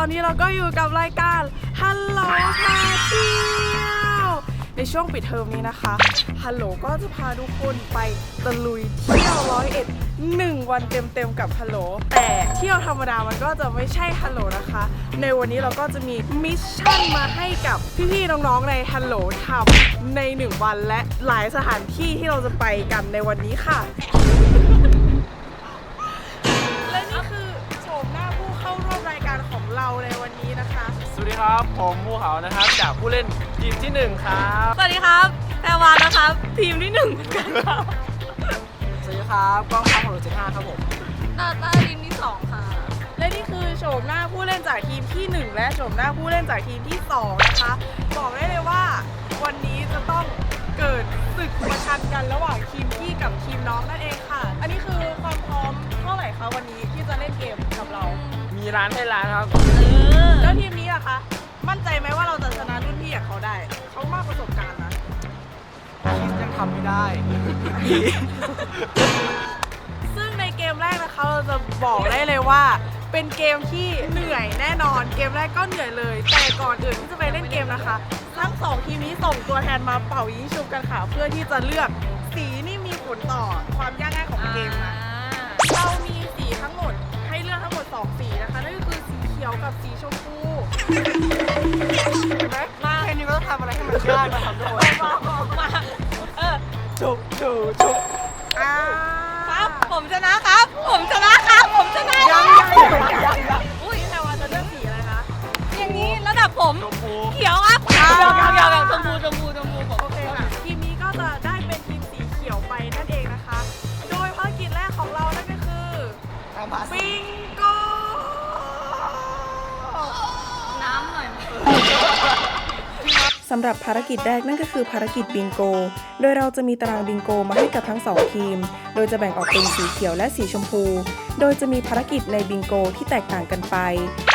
อนนี้เราก็อยู่กับรายการฮัลโหลพาเที่ยวในช่วงปิดเทอมนี้นะคะฮัลโหลก็จะพาทุกคนไปตะลุยเที่ยวร้อยเอ็ดหนึ่งวันเต็มๆกับฮัลโหลแต่เที่ยวธรรมดามันก็จะไม่ใช่ฮัลโหลนะคะ ในวันนี้เราก็จะมีมิชชั่นมาให้กับพี่ๆน้องๆในฮัลโหลทำในหนึ่งวันและหลายสถานที่ที่เราจะไปกันในวันนี้ค่ะ เราในวันนี้นะคะ สวัสดีครับ ผมภูเขานะครับ จากผู้เล่นทีมที่หนึ่งครับสวัสดีครับแพรวานะครับ ทีมที่หนึ่งเหมือนกันครับสวัสดีครับกล้องครับของเจ็ดห้าครับผมนาตาทีมที่สองค่ะ และนี่คือโฉมหน้าผู้เล่นจากทีมที่1และโฉมหน้าผู้เล่นจากทีมที่2นะคะ บอกได้เลยว่าวันนี้จะต้องเกิดศึกประชันกันระหว่างทีมพี่กับทีมน้องนั่นเองค่ะ อันนี้คือความพร้อมเท่าไหร่คะวันนี้ที่จะเล่นเกมกับเรา มีร้านให้ร้านครับเออแล้วทีมนี้อะคะ มั่นใจไหมว่าเราจะชนะรุ่นพี่อย่างเขาได้ เขามากประสบการณ์นะยังทำไม่ได้ ซึ่งในเกมแรกนะคะเราจะบอกได้เลยว่า เป็นเกมที่เหนื่อยแน่นอน เกมแรกก็เหนื่อยเลย แต่ก่อนอื่นที่จะไปเล่นเกมนะคะ ทั้งสองทีมนี้ส่งตัวแทนมาเป่ายิงชุบกันค่ะ เพื่อที่จะเลือกสีนี่มีผลต่อความยากง่ายของเกมนะ เรามีสีทั้งหมด 2 สีนะคะ นั่นก็คือสีเขียวกับสีชมพูเห็นไหมมาแค่นี้ก็ต้องทำอะไรให้มันยากนะครับทุกคนมาเออจุบจุบจุบอ่าครับผมชนะครับ ผมชนะครับ ผมชนะยังแล้วยังยังยังอุ้ยแต่ว่าจะเลือกสีอะไรคะอย่างนี้ระดับผมชมพูเขียวครับอ่าเขียวเขียวเขียวชมพูชมพูชมพูผมโอเคค่ะทีมนี้ก็จะได้เป็นทีมสีเขียวไปนั่นเองนะคะ โดยภารกิจแรกของเรานั่นก็คือทำภาษาบิงโก สำหรับภารกิจแรกนั่นก็คือภารกิจบิงโก โดยเราจะมีตารางบิงโกมาให้กับทั้ง 2 ทีม โดยจะแบ่งออกเป็นสีเขียวและสีชมพู โดยจะมีภารกิจในบิงโกที่แตกต่างกันไป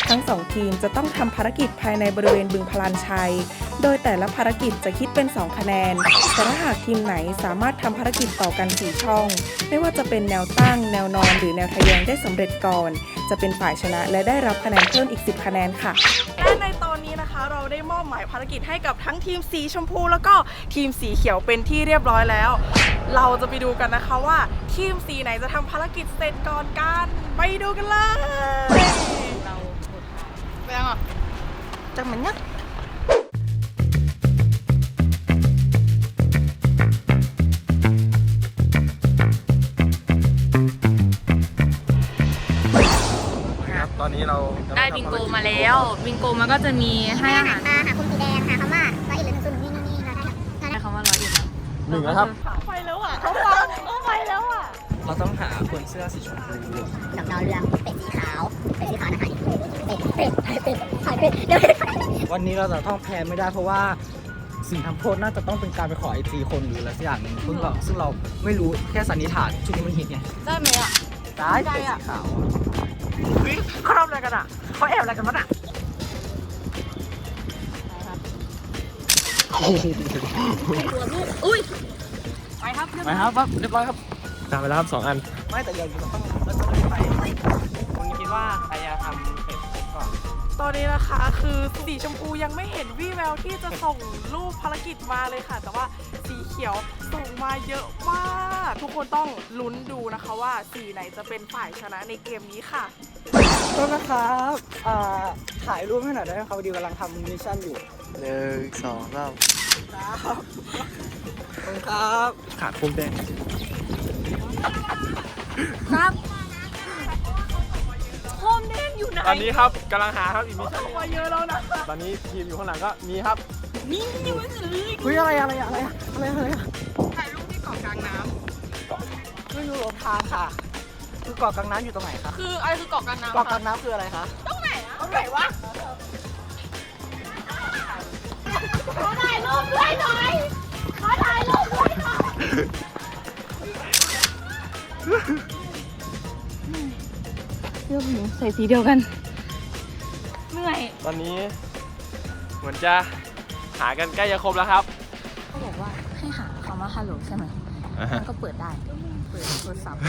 ทั้ง 2 ทีมจะต้องทำภารกิจภายในบริเวณบึงพลานชัย โดยแต่ละภารกิจจะคิดเป็น 2 คะแนน แต่ถ้าหากทีมไหนสามารถทำภารกิจต่อกัน4ช่อง ไม่ว่าจะเป็นแนวตั้ง แนวนอน หรือแนวทะแยงได้สำเร็จก่อน จะเป็นฝ่ายชนะและได้รับคะแนนเพิ่มอีก 10 คะแนนค่ะ และในตอนนี้นะคะ เราได้มอบหมายภารกิจให้กับทั้งทีมสีชมพู แล้วก็ทีมสีเขียวเป็นที่เรียบร้อยแล้ว เราจะไปดูกันนะคะว่า ทีมสีไหนจะทำภารกิจเสร็จก่อนกันไปดูกันเลยเราหมดไปยังอะจังเหมือนยักค แล้วบิงโกมันก็จะมีให้อาหารหาหาคุณสีแดงหาคำว่าร้อยเอ็ดหรือหนึ่งศูนย์นี่นู่นนี่เราได้เราได้ให้คำว่าร้อยเอ็ดนะหนึ่งนะครับไปแล้วอะเขาฟังเขาไปแล้วอะเราต้องหาคนเสื้อสีชมพูดอกดาวเรืองเป็ดสีขาวเป็ดสีขาวนะหายเป็ดเป็ดเป็ดหายเป็ดเดี๋ยววันนี้เราจะต้องแพ้ไม่ได้เพราะว่าสิ่งทำโทษน่าจะต้องเป็นการไปขอไอจีคนหรืออะไรสักอย่างหนึ่งซึ่งเราซึ่งเราไม่รู้แค่สันนิษฐานช่วงนี้มันฮิตไงได้ไหมอะได้เป็ดสีขาวเฮ้ยเขาทำอะไรกันอะ เขาแอบอะไรกันวะน่ะอุ้ยไปครับไปครับครับเรียบร้อยครับตามไปแล้วครับสองอัน ไม่แต่ยังต้องเราต้องไปคุณคิดว่าใครจะทำเป็นก่อนตอนนี้นะคะคือสีชมพูยังไม่เห็นวี่แววที่จะส่งรูปภารกิจมาเลยค่ะ แต่ว่าสีเขียวส่งมาเยอะมาก ทุกคนต้องลุ้นดูนะคะว่าสีไหนจะเป็นฝ่ายชนะในเกมนี้ค่ะ โทษนะครับอ่าถ่ายรูปให้หน่อยได้ไหมครับพอดีกำลังทำมิชชั่นอยู่หนึ่งสองสามขอบคุณครับขาดพุ่มแดงครับโฮมเดนอยู่ไหนตอนนี้ครับกำลังหาครับอีกมิชชั่นส่งมาเยอะแล้วนะตอนนี้ทีมอยู่ข้างหลังก็มีครับนี่อยู่ไหนเฮ้ยอะไรอะไรอะไรอะไรอะไรอะถ่ายรูปที่เกาะกลางน้ไม่รู้หลงทางค่ะ คือเกาะกลางน้ำอยู่ตรงไหนคะำคืออะไรคือเกาะกลางน้ำเกาะกลางน้ำคืออะไรคะตรงไหนวะเสื้อผู้หญิงใส่สีเดียวกันเหนื่อยตอนนี้เหมือนจะหากันใกล้จะครบแล้วครับ เขาบอกว่าให้หาคำว่าฮัลโหลใช่ไหมมันก็เปิดได้เปิด โทรศัพท์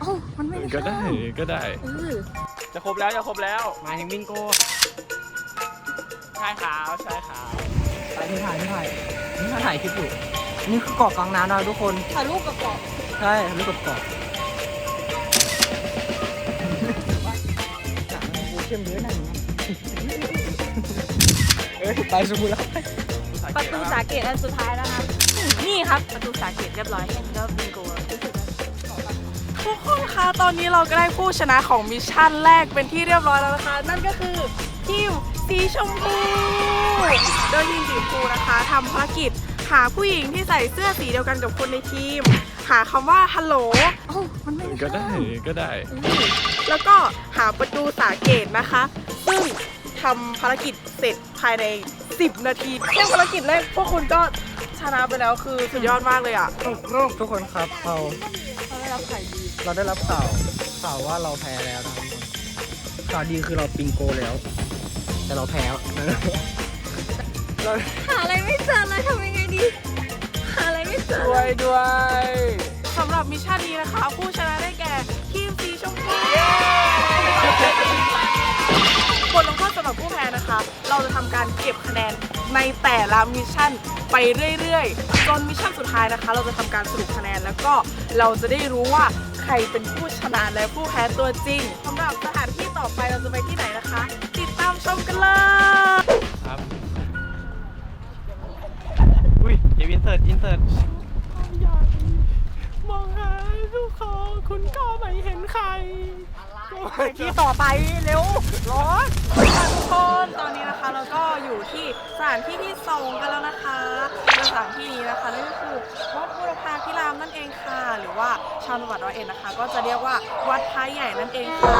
เอ้ามันไม่ได้ก็ได้ก็ได้ เออจะครบแล้วจะครบแล้วหมายถึงบิงโกใช่ขาวใช่ขาวถ่ายที่ถ่ายที่ถ่ายนี่ถ่ายคลิปอยู่ นี่คือเกาะกลางน้ำนะทุกคน ถ่ายรูปกับกรอบใช่ถ่ายรูปกับเกาะเข้มเยอะหน่อยนะเอ้ยไปสมุทรแล้วประตูสาเกตอันสุดท้ายนะคะนี่ครับประตูสาเกตเรียบร้อยแค่นี้ก็บิงโกรู้สึกว่า ทุกคนคะตอนนี้เราก็ได้ผู้ชนะของมิชชั่นแรกเป็นที่เรียบร้อยแล้วนะคะ นั่นก็คือทีมสีชมพู โดยทีมสีชมพูนะคะทำภารกิจหาผู้หญิงที่ใส่เสื้อสีเดียวกันกับคนในทีม หาคำว่าฮัลโหลโอ้มันไม่ก็ได้ก็ได้ แล้วก็หาประตูสาเกตนะคะ ซึ่งทำภารกิจเสร็จภายใน 10 นาทีแค่ภารกิจแรกพวกคุณก็ชนะไปแล้วคือสุดยอดมากเลยอะ ทุกคนครับเรา เขาได้รับไข่ดี เราได้รับข่าวข่าวว่าเราแพ้แล้วนะครับทุกคนข่าวดีคือเราปิงโกแล้ว แต่เราแพ้เราหาอะไรไม่เจอเลยทำยังไงดี หาอะไรไม่เจอ ด้วยด้วยสำหรับมิชชั่นนี้นะคะ ผู้ชนะได้แก่ทีมสีชมพูบทลงโทษสำหรับผู้แพ้นะคะ เราจะทำการเก็บคะแนนในแต่ละมิชชั่นไปเรื่อยๆ จนมิชชั่นสุดท้ายนะคะ เราจะทำการสรุปคะแนนแล้วก็เราจะได้รู้ว่าใครเป็นผู้ชนะและผู้แพ้ตัวจริงสำหรับสถานที่ต่อไปเราจะไปที่ไหนนะคะ ติดตามชมกันเลยครับอุ้ยเดี๋ยวอินเสิร์ตอินเสิร์ตมองหาลูกคอคุณก็ไม่เห็นใคร ที่ต่อไปเร็วร้อนค่ะทุกคนตอนนี้นะคะเราก็อยู่ที่สถานที่ที่สองกันแล้วนะคะสถานที่นี้นะคะนั่นก็คือวัดบุรพาพิรามนั่นเองค่ะ หรือว่าชาวจังหวัดร้อยเอ็ดนะคะ ก็จะเรียกว่าวัดพระใหญ่นั่นเองค่ะ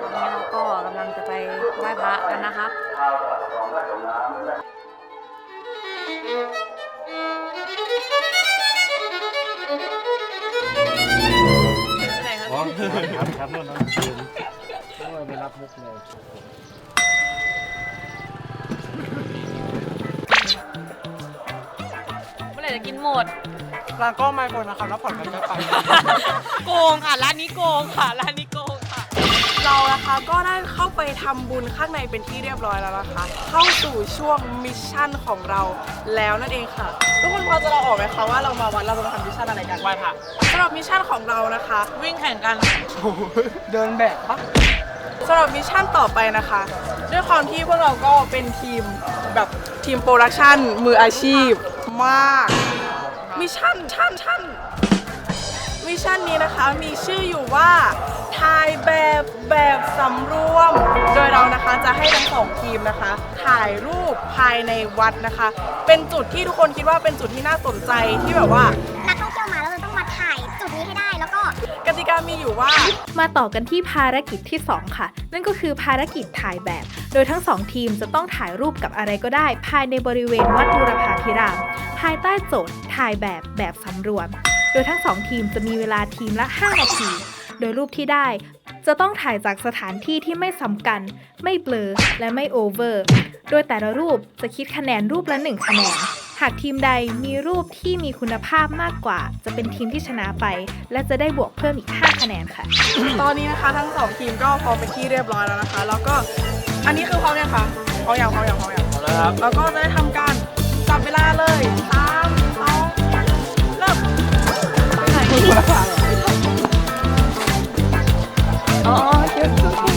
ตอนนี้เราก็กำลังจะไปไหว้พระกันนะครับไห ครับครับครับนู่นนะไปรับมุกเลยเมื่อไหร่จะกินหมด ร้านก็ไม่คนนะครับแล้วผ่อนกันจะไปโกงค่ะ ร้านนี้โกงค่ะ ร้านนี้โกงค่ะ เรานะคะก็ได้เข้าไปทำบุญข้างในเป็นที่เรียบร้อยแล้วนะคะ เข้าสู่ช่วงมิชชั่นของเราแล้วนั่นเองค่ะ ทุกคนพอจะเราออกไหมคะว่าเรามาวัดเราจะมาทำมิ ชชั่นอะไรกันไหว้พระสำหรับมิชชั่นของเรานะคะ วิ่งแข่งกันเดินแบบปะสำหรับมิชชั่นต่อไปนะคะ ด้วยความที่พวกเราก็เป็นทีมแบบทีมโปรดักชันมืออาชีพมากมิชชั่นชั่นชั่นมิชชั่นนี้นะคะมีชื่ออยู่ว่าถ่ายแบบแบบสำรวม โดยเรานะคะจะให้ทั้งสองทีมนะคะ ถ่ายรูปภายในวัดนะคะ เป็นจุดที่ทุกคนคิดว่าเป็นจุดที่น่าสนใจที่แบบว่านักท่องเที่ยวมา กติกามีอยู่ว่า มาต่อกันที่ภารกิจที่ 2 ค่ะ นั่นก็คือภารกิจถ่ายแบบ โดยทั้ง 2 ทีมจะต้องถ่ายรูปกับอะไรก็ได้ ภายในบริเวณวัดบูรพาพิราม ภายใต้โจทย์ถ่ายแบบแบบสำรวม โดยทั้ง 2 ทีมจะมีเวลาทีมละ 5 นาที โดยรูปที่ได้จะต้องถ่ายจากสถานที่ที่ไม่สำคัญ ไม่เบลอ และไม่โอเวอร์ โดยแต่ละรูปจะคิดคะแนนรูปละ 1 คะแนนากทีมใดมีรูปที่มีคุณภาพมากกว่า จะเป็นทีมที่ชนะไป และจะได้บวกเพิ่มอีก 5 คะแนนค่ะ ตอนนี้นะคะทั้งสองทีมก็พร้อมเป็นที่เรียบร้อยแล้วนะคะ แล้วก็อันนี้คือพร้อมยังคะพร้อมยังพร้อมยังพร้อมยังเอาละครับแล้วก็จะได้ทำการจับเวลาเลยสามสองเริ่มไปไหนอ๋อเดี๋ยว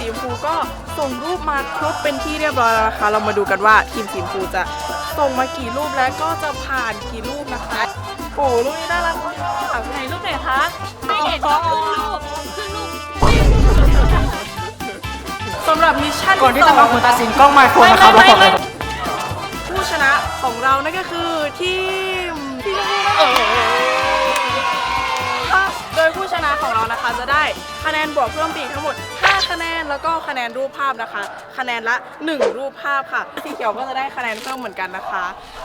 สีชมพูก็ส่งรูปมาครบเป็นที่เรียบร้อยแล้วนะคะ เรามาดูกันว่าทีมสีชมพูจะส่งมากี่รูปและก็จะผ่านกี่รูปนะคะโอ้รูปนี้น่ารักมากไหนรูปไหนคะไม่เห็นก็ขึ้นรูปขึ้นรูปสำหรับมิชชั่นก่อนที่สจะงมาคุณตัดสินกล้องไม่คนนะครับแล้วผ่อนเลยผู้ชนะของเรานั่นก็คือทีมสีชมพูนั่นเองค่ะโด ยผู้ชนะของเรานะคะ จะได้คะแนนบวกเพิ่มไปอีกทั้งหมด 5 คะแนนแล้วก็คะแนนรูปภาพนะคะ คะแนนละ 1 รูปภาพค่ะ สีเขียวก็จะได้คะแนนเพิ่มเหมือนกันนะคะ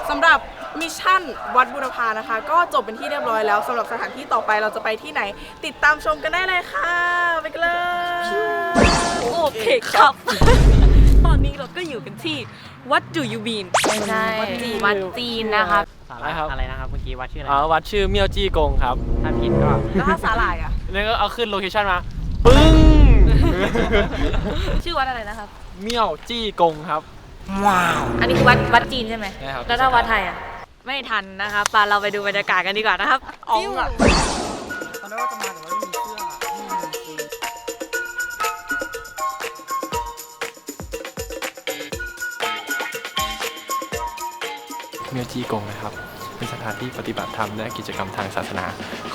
สำหรับมิชชั่นวัดบุรพานะคะ ก็จบเป็นที่เรียบร้อยแล้วสำหรับสถานที่ต่อไปเราจะไปที่ไหน ติดตามชมกันได้เลยค่ะ ไปกันเลย โอเคครับ ตอนนี้เราก็อยู่กันที่ วัดดูยูบีนใช่ วัดจีนวัดจีนนะครับอะไรครับ อะไรนะครับเมื่อกี้วัดชื่ออะไรอ๋อวัดชื่อเมียวจี้กงครับถ้าผิดก็แล้วถ้าสาหร่ายอะแล้วก็เอาขึ้นโลเคชั่นมาปึ้งชื่อวัดอะไรนะครับ เมียวจี้กงครับ อันนี้คือวัดวัดจีนใช่ไหม ใช่ครับ แล้วถ้าวัดไทยอะ ไม่ทันนะคะปาเราไปดูบรรยากาศกันดีกว่านะครับอ๋องอะตอนแรกว่าจะมาแต่ว่า จี้กงนะครับ เป็นสถานที่ปฏิบัติธรรมและกิจกรรมทางศาสนา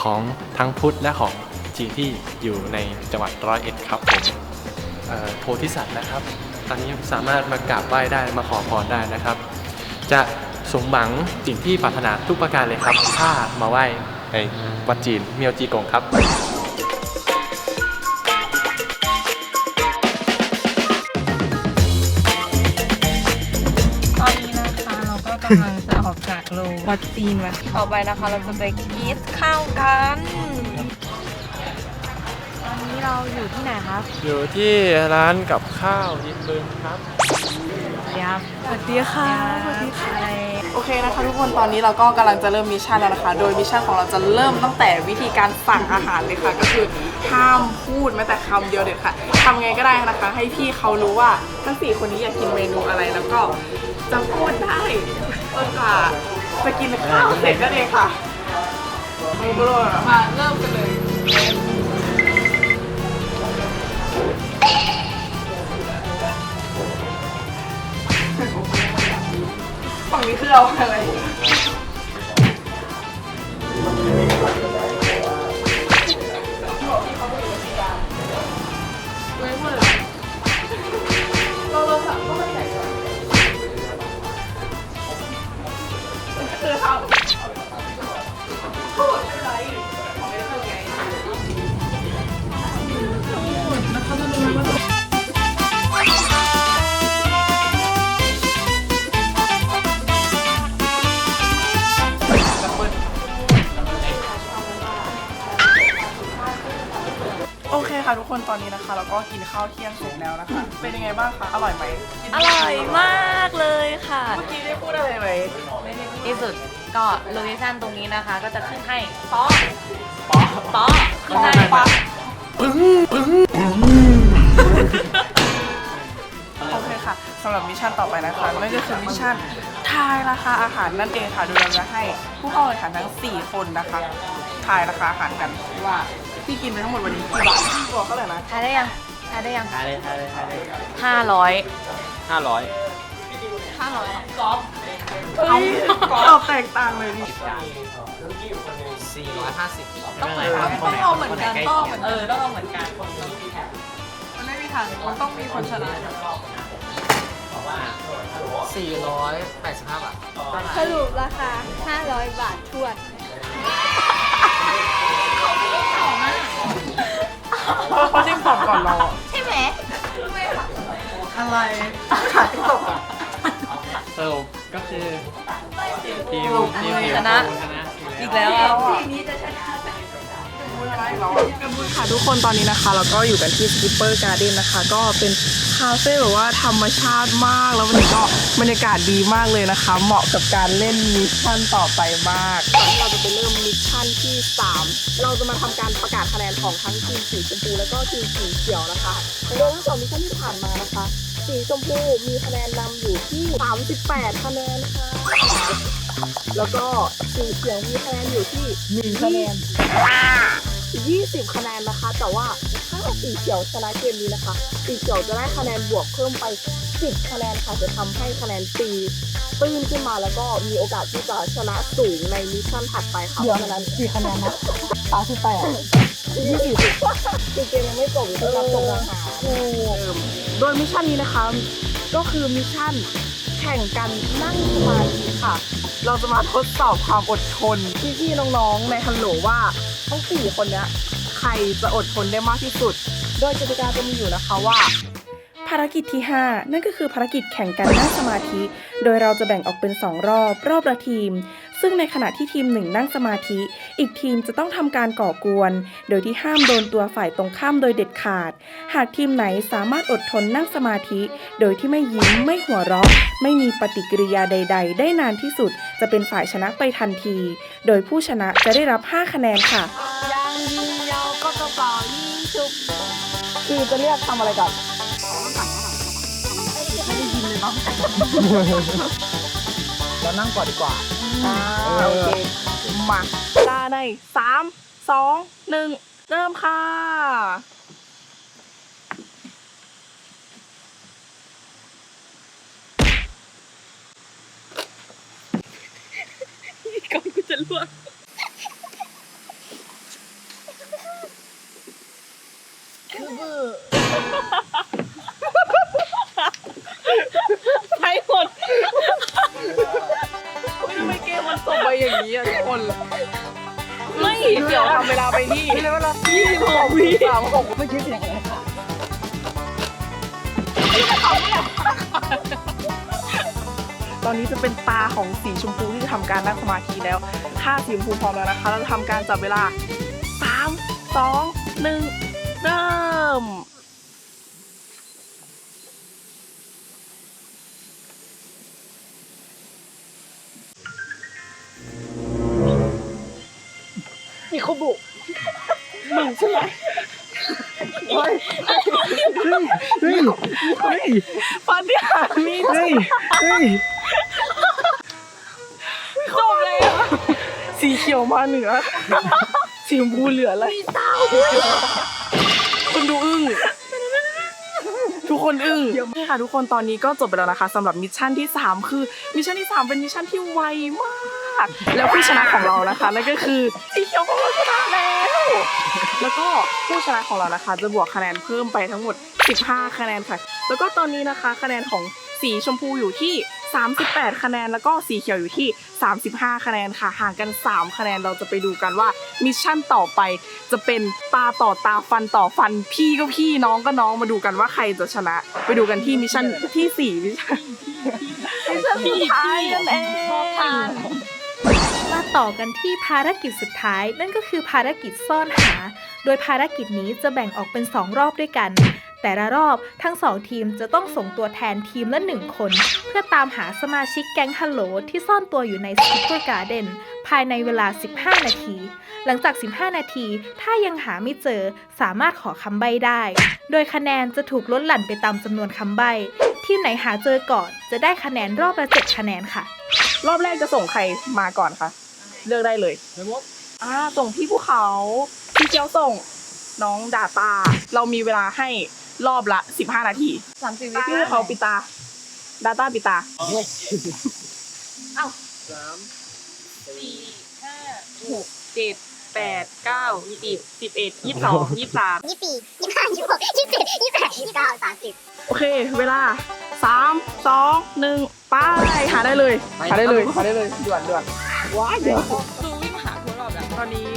ของทั้งพุทธและของจีนที่อยู่ในจังหวัดร้อยเอ็ดครับผมโพธิสัตว์นะครับ ตอนนี้สามารถมากราบไหว้ได้มาขอพรได้นะครับ จะสมหวังสิ่งที่ปรารถนาทุกประการเลยครับ ถ้ามาไหว้ในวัดจีนเมียวจีกงครับตอนนี้นะคะเราก็กำลัง วัดจีนมาต่อไปนะคะ เราจะไปกินข้าวกัน ตอนนี้เราอยู่ที่ไหนครับอยู่ที่ร้านกับข้าวยิมบึงครับครับสวัสดีค่ะสวัสดีค่ะโอเคนะคะทุกคนตอนนี้เราก็กำลังจะเริ่มมิชชั่นแล้วนะคะ โดยมิชชั่นของเราจะเริ่มตั้งแต่วิธีการสั่งอาหารเลยค่ะ ก็คือห้ามพูดแม้แต่คำเดียวเด็ดค่ะทำไงก็ได้นะคะ ให้พี่เขารู้ว่าทั้งสี่คนนี้อยากกินเมนูอะไรแล้วก็จะพูดได้จนกว่า จะกินข้าวเสร็จนั่นเองค่ะมาเริ่มกันเลยฝั่งนี้คือเราอะไร อเคค่ะทุกคนตอนนี้นะคะ เราก็กินข้าวเที่ยงเสร็จแล้วนะคะ เป็นยังไงบ้างคะ อร่อยไหมกินอร่อยมากเลยค่ะ เมื่อกี้ได้พูดอะไรไหมที่สุดก็โลเคชั่นตรงนี้นะคะ ก็จะขึ้นให้ป๊อป๊อป๊อขึ้นให้ปะโอเคค่ะสำหรับมิชชั่นต่อไปนะคะนั่นก็คือมิชชั่นทายราคาอาหารนั่นเองค่ะโดยเราจะให้ผู้เข้าแข่งขันทั้ง 4 คนนะคะ ทายราคาอาหารกันว่า ที่กินไปทั้งหมดวันนี้กี่บาทบอกเท่าไหร่นะทายได้ยังทายได้ยังทายเลยทายเลยทายเลยห้าร้อย500ห้าร้อยกอล์ฟเอาตอบแตกต่างเลยดิสี่ร้อยห้าสิบต้องเหมือนกันต้องเอาเหมือนกันต้องเหมือนเออต้องเอาเหมือนกันมันไม่มีทางมันต้องมีคนชนะสี่ร้อยแปดสิบห้าบาทสรุปราคา 500 บาททวน เขาจิ้มตอบก่อนเราอะใช่ไหมอะไรขายตกอะสรุปก็คือทีมทีมชนะชนะอีกแล้วครับค่ะทุกคนตอนนี้นะคะ เราก็อยู่กันที่ Skipper Garden นะคะ ก็เป็นคาเฟ่แบบว่าธรรมชาติมาก แล้ววันนี้ก็บรรยากาศดีมากเลยนะคะ เหมาะกับการเล่นมิชชั่นต่อไปมากก่อนที่เราจะไปเริ่มมิชชั่นที่ 3 เราจะมาทำการประกาศคะแนนของทั้งทีมสีชมพูแล้วก็ทีมสีเขียวนะคะโดยทั้งสองมิชชั่นที่ผ่านมานะคะ สีชมพูมีคะแนนนำอยู่ที่ 38 คะแนนค่ะแล้วก็สีเขียวมีคะแนนอยู่ที่1คะแนน20 คะแนนนะคะ แต่ว่าถ้าสีเขียวชนะเกมนี้นะคะ สีเขียวจะได้คะแนนบวกเพิ่มไป 10คะแนนค่ะจะทำให้คะแนนตีตื้นขึ้นมาแล้วก็มีโอกาสที่จะชนะสูงในมิชชั่นถัดไปค่ะเพราะฉะนั้นกี่คะแนนนะ38 20คือเกมยังไม่จบคือรับจบอาหารโดยมิชชั่นนี้นะคะ ก็คือมิชชั่นแข่งกันนั่งสมาธิค่ะ เราจะมาทดสอบความอดทนพี่ๆน้องๆในฮัลโหลว่าทั้งสี่คนเนี้ยใครจะอดทนได้มากที่สุด โดยกติกาจะมีอยู่นะคะว่า ภารกิจที่ 5 นั่นก็คือภารกิจแข่งกันนั่งสมาธิ โดยเราจะแบ่งออกเป็น 2 รอบ รอบละทีม ซึ่งในขณะที่ทีม1นั่งสมาธิ อีกทีมจะต้องทำการก่อกวน โดยที่ห้ามโดนตัวฝ่ายตรงข้ามโดยเด็ดขาด หากทีมไหนสามารถอดทนนั่งสมาธิ โดยที่ไม่ยิ้มไม่หัวเราะ ไม่มีปฏิกิริยาใด ๆ ได้นานที่สุด จะเป็นฝ่ายชนะไปทันที โดยผู้ชนะจะได้รับ 5 คะแนนค่ะยังยิงยาวก็กระเป๋ายิงชุบคือจะเรียกทำอะไรก่อน เรานั่งก่อนดีกว่าอ่าโอเค มาตาในสามสองหนึ่งเริ่มค่ะ ก่อนกูจะลวก ไปหมดเฮ้ยทำไมเกมมันจบไปอย่างนี้อะทุกคนไม่เดี๋ยวทำเวลาไปที่เวลายี่สิบหกวิสามหกไม่คิดเสียงไรตอนนี้จะเป็นตาของสีชมพูที่จะทำการนั่งสมาธิแล้ว ถ้าสีชมพูพร้อมแล้วนะคะ เราจะทำการจับเวลาสามสองหนึ่งเริ่ม โคบุมึงใช่ไหมเฮ้ยเฮ้ยเฮ้ยปาฏิหาริย์มีเฮ้ยเฮ้ยจบเลยอะสีเขียวมาเหนือ สีชมพูเหลืออะไรคนดูอึ้ง ทุกคนอึ้งนี่ค่ะทุกคนตอนนี้ก็จบไปแล้วนะคะสำหรับมิชชั่นที่ 3 คือมิชชั่นที่ 3 เป็นมิชชั่นที่ไวมาก แล้วผู้ชนะของเรานะคะนั่นก็คือสีเขียวของเราชนะแล้ว แล้วก็ผู้ชนะของเรานะคะ จะบวกคะแนนเพิ่มไปทั้งหมด 15 คะแนนค่ะ แล้วก็ตอนนี้นะคะคะแนนของสีชมพูอยู่ที่ 38 คะแนน แล้วก็สีเขียวอยู่ที่ 35 คะแนนค่ะ ห่างกัน 3 คะแนน เราจะไปดูกันว่ามิชชั่นต่อไปจะเป็นตาต่อตาฟันต่อฟัน พี่ก็พี่น้องก็น้องมาดูกันว่าใครจะชนะ ไปดูกันที่มิชชั่นที่4มิชชั่นมิชชั่นที่ท้ายนั่นเอง ต่อกันที่ภารกิจสุดท้าย นั่นก็คือภารกิจซ่อนหา โดยภารกิจนี้จะแบ่งออกเป็น 2 รอบด้วยกัน แต่ละรอบทั้ง2ทีมจะต้องส่งตัวแทนทีมละ1คน เพื่อตามหาสมาชิกแก๊งฮัลโหลที่ซ่อนตัวอยู่ในสปิเปอร์การ์เดนภายในเวลา 15 นาที หลังจาก 15 นาที ถ้ายังหาไม่เจอ สามารถขอคำใบ้ได้ โดยคะแนนจะถูกลดหลั่นไปตามจำนวนคำใบ้ ทีมไหนหาเจอก่อน จะได้คะแนนรอบละ7คะแนนค่ะ รอบแรกจะส่งใครมาก่อนคะ เลือกได้เลยอ่าส่งพี่ภูเขา พี่เกียวส่ง น้องดาตา เรามีเวลาให้รอบละ 15 นาทีสามสิบวิพี่ภูเขาปิดตาดาต้าปิดตาสี่ห้าหกเจ็ดแปดเก้าสิบสิบเอ็ดยี่สิบสองยี่สิบสามยี่สิบสี่ยี่สิบห้ายี่สิบหกยี่สิบเจ็ดยี่สิบแปดยี่สิบเก้าสามสิบโอเค เวลา3 2 1ไปหาได้เลย หาได้เลย หาได้เลยด่วนด่วน ว้ายเดี๋ยวคือวิ่งหาทุกรอบแล้ว ตอนนี้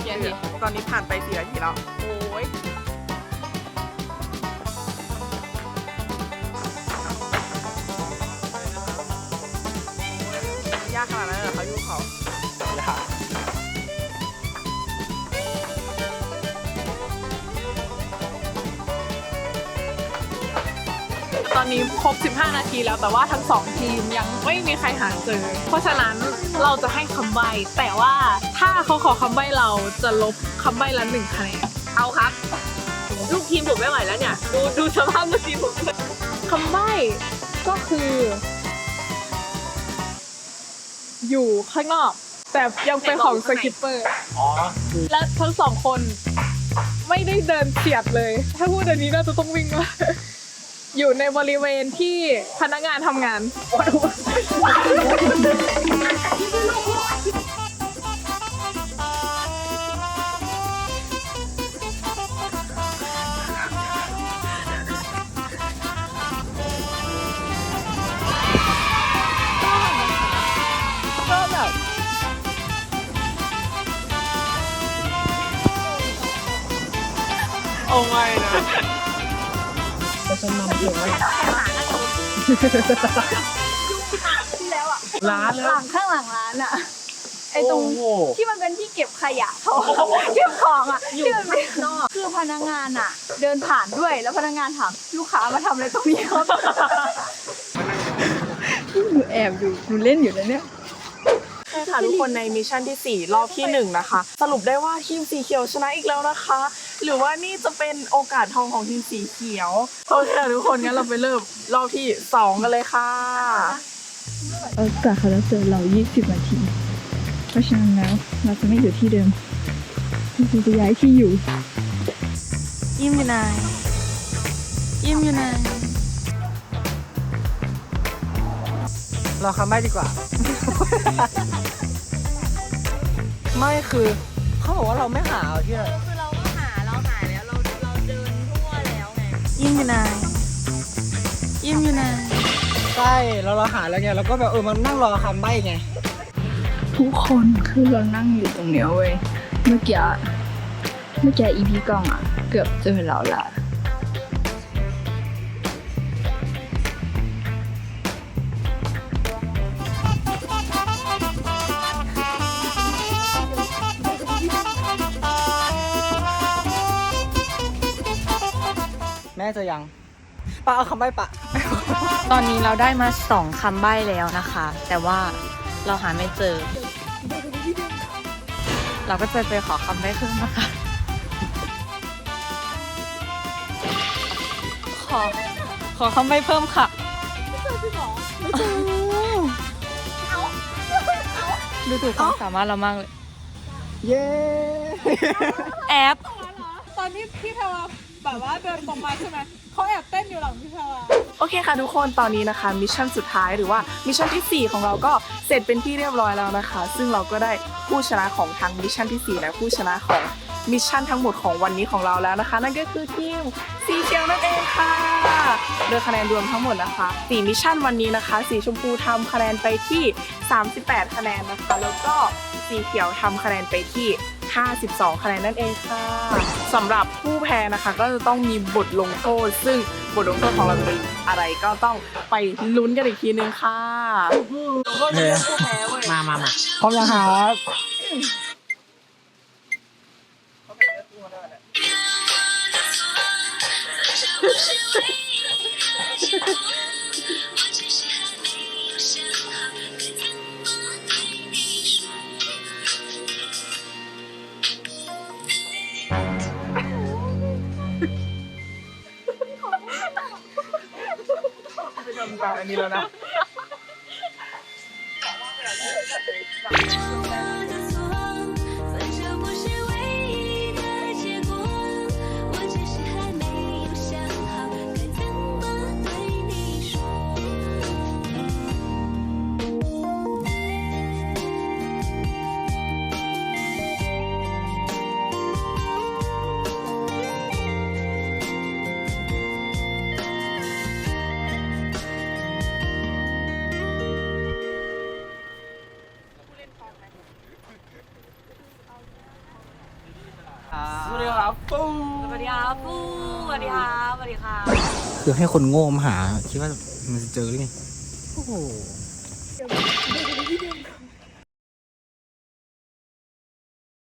เกียร์สิตอนนี้ผ่านไป4นาทีแล้ว โอ้ยยากขนาดนั้นเหรอเขาอยู่เขา ตอนนี้ครบ 15 นาทีแล้ว แต่ว่าทั้งสองทีมยังไม่มีใครหาเจอ เพราะฉะนั้นเราจะให้คำใบ้แต่ว่าถ้าเขาขอคำใบ้เราจะลบคำใบ้ละหนึ่งคะแนน เอาครับ ลูกทีมผมไม่ไหวแล้วเนี่ย ดูดูสภาพลูกทีมผมคำใบ้ก็คือ อยู่ข้างนอก แต่ยังเป็นของสกิปเปอร์และทั้งสองคน ไม่ได้เดินเฉียดเลย ถ้าพูดอันนี้น่าจะต้องวิ่งมา อยู่ในบริเวณที่พนักงานทำงาน ก็แบบไม่นะ ที่แล้วอะร้านแล้วหลังข้างหลังร้านอะไอ้ตรงโอ้โหที่มันเป็นที่เก็บขยะเขาเก็บของอะที่มันเป็นคือพนักงานอะ เดินผ่านด้วยแล้วพนักงานถามลูกค้ามาทำอะไรตรงนี้ครับที่หนูแอบอยู่หนูเล่นอยู่นะเนี่ยใช่ค่ะทุกคนในมิชชั่นที่ 4 รอบที่ 1 นะคะ สรุปได้ว่าทีมสีเขียวชนะอีกแล้วนะคะ หรือว่านี่จะเป็นโอกาสทองของทีมสีเขียวโอเคค่ะทุกคนงั้นเราไปเริ่มรอบที่2กันเลยค่ะโอกาสเขาจะเจอเรา 20 นาที เพราะฉะนั้นแล้วเราจะไม่อยู่ที่เดิมเราจะย้ายที่อยู่ ยิ้มอยู่ไหนยิ้มอยู่ไหนเราคำใบ้ดีกว่า ไม่คือเขาบอกว่าเราไม่หาเอาที่ ยิ้มอยู่ไหนยิ้มอยู่ไหนใช่เราเราหาแล้วไงเราก็แบบเออมันนั่งรอคำใบ้ไงทุกคนคือเรานั่งอยู่ตรงเนี้ยเว้ยเมื่อกี้เมื่อกี้อีพีกล้องอะ เกือบเจอเราละ แม่จะยังปะเอาคำใบ้ปะ ตอนนี้เราได้มาสองคำใบ้แล้วนะคะ แต่ว่าเราหาไม่เจอ เราก็จะไปขอคำใบ้เพิ่มนะคะ ขอ ขอคำใบ้เพิ่มค่ะ ดูถูกความสามารถเรามากเลย เย้ แอป ตอนที่พี่แพรวา แบบว่าเดินตรงมาใช่ไหมเขาแอบเต้นอยู่หลังพี่แพรวาโอเคค่ะทุกคนตอนนี้นะคะมิชชั่นสุดท้ายหรือว่ามิชชั่นทีสี่ 4 ของเราก็เสร็จเป็นที่เรียบร้อยแล้วนะคะ ซึ่งเราก็ได้ผู้ชนะของทั้งมิชชั่นที่4และผู้ชนะของมิชชั่นทั้งหมดของวันนี้ของเราแล้วนะคะ นั่นก็คือทีมสีเขียวนั่นเองค่ะ โดยคะแนนรวมทั้งหมดนะคะ4มิชชั่นวันนี้นะคะ สีชมพูทำคะแนนไปที่ 38 คะแนนนะคะ แล้วก็สีเขียวทำคะแนนไปที่ 52คะแนนนั่นเองค่ะสำหรับผู้แพ้นะคะ ก็จะต้องมีบทลงโทษ ซึ่งบทลงโทษของเราจะเป็นอะไรก็ต้องไปลุ้นกันอีกทีนึงค่ะลงโทษไม่ใช่ผู้แพ้เว้ยมามามาพร้อมยังครับ ไปทำการอันนี้แล้วนะ คือให้คนโง่มาหา คิดว่ามันจะเจอหรือไงโอ้โห